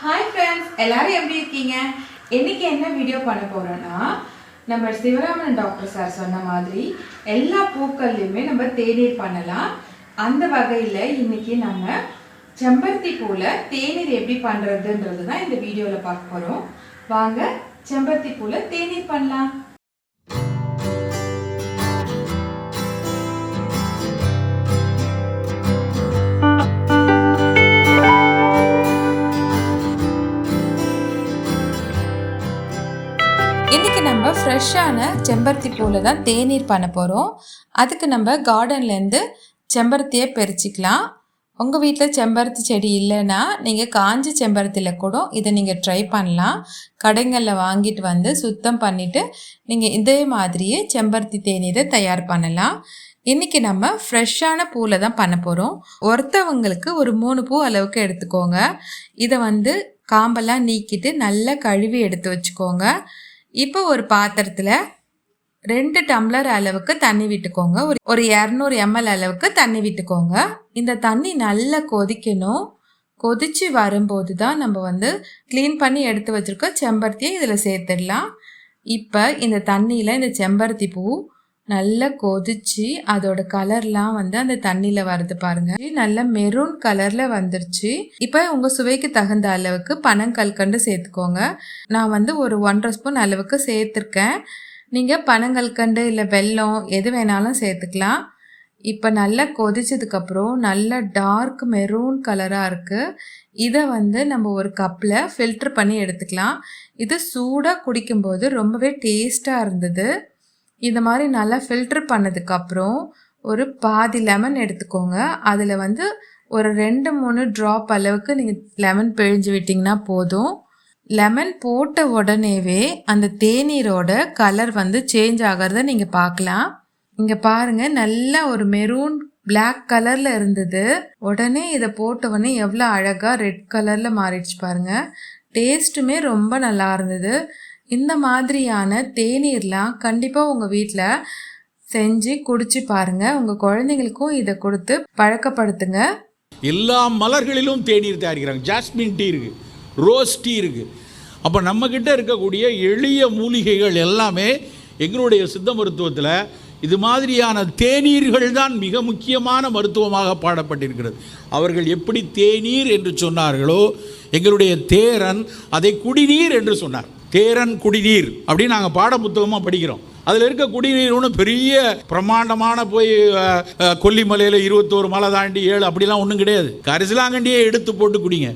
Hi friends எல்லாரும் எப்படி இருக்கீங்க? இன்னைக்கு என்ன வீடியோ பண்ண போறோம்னா நம்ம சிவராமன் டாக்டர் சார் சொன்ன மாதிரி எல்லா பூக்கள்லையுமே நம்ம தேநீர் பண்ணலாம். அந்த வகையில் இன்னைக்கு நம்ம செம்பருத்தி பூவில் தேநீர் எப்படி பண்ணுறதுன்றது தான் இந்த வீடியோவில் பார்க்க போகிறோம் வாங்க செம்பருத்தி பூவில் தேநீர் பண்ணலாம். இன்றைக்கி நம்ம ஃப்ரெஷ்ஷான செம்பருத்தி பூவில் தான் தேநீர் பண்ண போகிறோம் அதுக்கு நம்ம கார்டன்லேருந்து செம்பருத்தியை பறிச்சிக்கலாம். உங்கள் வீட்டில் செம்பருத்தி செடி இல்லைன்னா நீங்கள் காஞ்ச செம்பருத்தியில் கூட இதை நீங்கள் ட்ரை பண்ணலாம். கடைங்களில் வாங்கிட்டு வந்து சுத்தம் பண்ணிவிட்டு நீங்கள் இதே மாதிரியே செம்பருத்தி தேநீரை தயார் பண்ணலாம். இன்றைக்கி நம்ம ஃப்ரெஷ்ஷான பூவில் தான் பண்ண போகிறோம் ஒருத்தவங்களுக்கு ஒரு மூணு பூ அளவுக்கு எடுத்துக்கோங்க. இதை வந்து காம்பெல்லாம் நீக்கிட்டு நல்லா கழுவி எடுத்து வச்சுக்கோங்க. இப்போ ஒரு பாத்திரத்தில் ரெண்டு டம்ளர் அளவுக்கு தண்ணி விட்டுக்கோங்க. ஒரு ஒரு இரநூறு எம்எல் அளவுக்கு தண்ணி விட்டுக்கோங்க. இந்த தண்ணி நல்லா கொதிக்கணும். கொதிச்சு வரும்போது தான் நம்ம வந்து க்ளீன் பண்ணி எடுத்து வச்சுருக்க செம்பருத்தியை இதில் சேர்த்துடலாம். இப்போ இந்த தண்ணியில் இந்த செம்பருத்தி பூ நல்லா கொதிச்சு அதோட கலர்லாம் வந்து அந்த தண்ணியில் வருது பாருங்க. நல்ல மெரூன் கலரில் வந்துருச்சு. இப்போ உங்கள் சுவைக்கு தகுந்த அளவுக்கு பனங்கல்கண்டு சேர்த்துக்கோங்க. நான் வந்து ஒரு ஒன்றரை ஸ்பூன் அளவுக்கு சேர்த்துருக்கேன். நீங்கள் பனங்கல்கண்டு இல்லை வெல்லம் எது வேணாலும் சேர்த்துக்கலாம். இப்போ நல்லா கொதிச்சதுக்கப்புறம் நல்ல டார்க் மெரூன் கலராக இருக்குது இதை வந்து நம்ம ஒரு கப்பில் ஃபில்ட்ரு பண்ணி எடுத்துக்கலாம். இது சூடாக குடிக்கும்போது ரொம்பவே டேஸ்ட்டாக இருந்தது. இந்த மாதிரி நல்லா ஃபில்ட்ரு பண்ணதுக்கப்புறம் ஒரு பாதி லெமன் எடுத்துக்கோங்க. அதில் வந்து ஒரு ரெண்டு மூணு ட்ராப் அளவுக்கு நீங்கள் லெமன் பிழிஞ்சு விட்டிங்கன்னா போதும். லெமன் போட்ட உடனேவே அந்த தேநீரோட கலர் வந்து சேஞ்ச் ஆகிறத நீங்கள் பார்க்கலாம். இங்கே பாருங்கள் நல்லா ஒரு மெரூன் பிளாக் கலரில் இருந்தது. உடனே இதை போட்ட உடனே எவ்வளோ அழகாக ரெட் கலரில் மாறிடுச்சு பாருங்கள் டேஸ்ட்டுமே ரொம்ப நல்லா இருந்தது. இந்த மாதிரியான தேநீர்லாம் கண்டிப்பாக உங்கள் வீட்டில் செஞ்சு குடிச்சு பாருங்கள் உங்கள் குழந்தைங்களுக்கும் இதை கொடுத்து பழக்கப்படுத்துங்க. எல்லா மலர்களிலும் தேநீர் தயாரிக்கிறாங்க. ஜாஸ்மின் டீ இருக்குது ரோஸ் டீ இருக்குது அப்போ நம்மக்கிட்ட இருக்கக்கூடிய எளிய மூலிகைகள் எல்லாமே எங்களுடைய சித்த மருத்துவத்தில் இது மாதிரியான தேநீர்கள் தான் மிக முக்கியமான மருத்துவமாக பாடப்பட்டிருக்கிறது. அவர்கள் எப்படி தேநீர் என்று சொன்னார்களோ எங்களுடைய தேரன் அதை குடிநீர் என்று சொன்னார். தேரன் குடிநீர் அப்படின்னு நாங்கள் பாட புத்தகமாக படிக்கிறோம். அதில் இருக்க குடிநீர் ஒன்றும் பெரிய பிரம்மாண்டமான போய் கொல்லிமலையில் இருபத்தோரு மலை தாண்டி ஏழு அப்படிலாம் ஒன்றும் கிடையாது. கரிசலாங்கண்டியே எடுத்து போட்டு குடிங்க.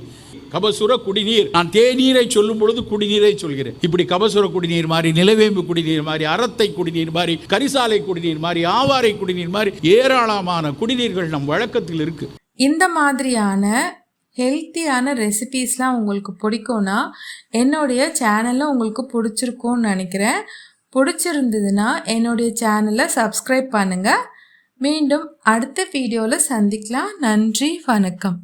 கபசுர குடிநீர். நான் தேநீரை சொல்லும் பொழுது குடிநீரை சொல்கிறேன். இப்படி கபசுர குடிநீர் மாதிரி நிலவேம்பு குடிநீர் மாதிரி அறத்தை குடிநீர் மாதிரி கரிசாலை குடிநீர் மாதிரி ஆவாரை குடிநீர் மாதிரி ஏராளமான குடிநீர்கள் நம் வழக்கத்தில் இருக்கு. இந்த மாதிரியான ஹெல்த்தியான ரெசிபீஸ்லாம் உங்களுக்கு பிடிக்கும்னா என்னுடைய சேனலில் உங்களுக்கு பிடிச்சிருக்கும்னு நினைக்கிறேன். பிடிச்சிருந்ததுன்னா என்னுடைய சேனலை சப்ஸ்கிரைப் பண்ணுங்கள் மீண்டும் அடுத்த வீடியோவில் சந்திக்கலாம். நன்றி வணக்கம்.